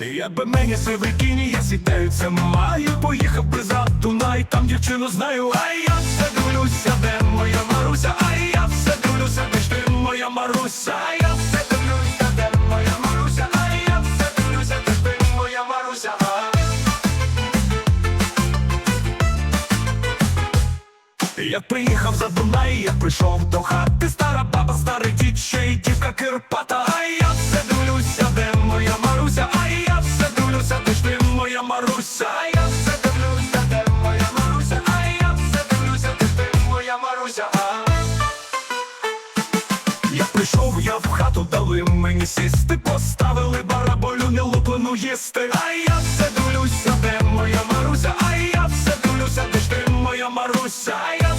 Якби мені сивикіні, я сідаються маю Поїхав би за Дунай, там дівчину знаю. А я все дивлюся, де моя Маруся? А я все дивлюся, де ж ти моя Маруся? А я все дивлюся, де моя Маруся? А я все дивлюся, де ж ти моя Маруся? А. Я приїхав за Дунай, я прийшов до хати. Стара баба, старий дід, ще й дівка Кирпата Маруся, я все дивлюся, де моя Маруся, а я все дивлюся, де ти моя Маруся, я прийшов, я в хату дали мені сісти, поставили бараболю, не луплену їсти. А я все дивлюся, де моя Маруся, а я все дивлюся, де ж ти моя Маруся. А я